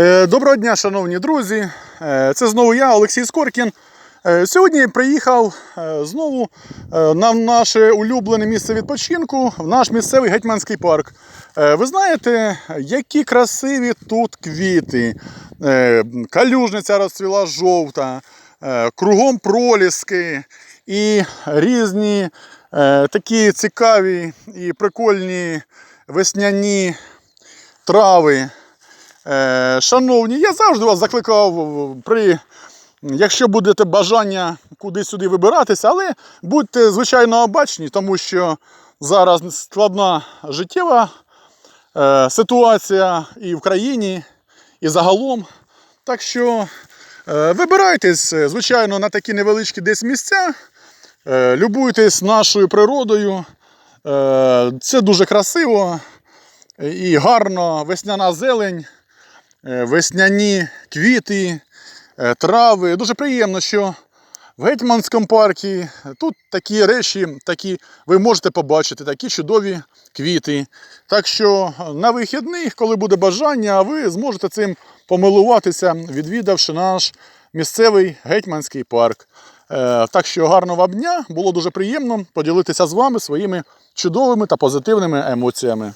Е, Доброго дня, шановні друзі. Е, Це знову я, Олексій Скоркін. Е, Сьогодні приїхав знову на наше улюблене місце відпочинку, в наш місцевий гетьманський парк. Ви знаєте, які красиві тут квіти. Калюжниця розцвіла жовта, кругом проліски і різні такі цікаві і прикольні весняні трави. Е, Шановні, я завжди вас закликав при. Якщо будете бажання куди-сюди вибиратися, але будьте звичайно обачні, тому що зараз складна життєва е, ситуація і в країні, і загалом. Так що е, вибирайтесь, звичайно, на такі невеличкі десь місця, любуйтесь нашою природою. Це дуже красиво і гарно, весняна зелень весняні квіти, е, трави. Дуже приємно, що в Гетьманському парку тут такі речі, такі ви можете побачити, такі чудові квіти. Так що на вихідних, коли буде бажання, ви зможете цим помилуватися, відвідавши наш місцевий гетьманський парк. Е, Так що гарного дня, було дуже приємно поділитися з вами своїми чудовими та позитивними емоціями.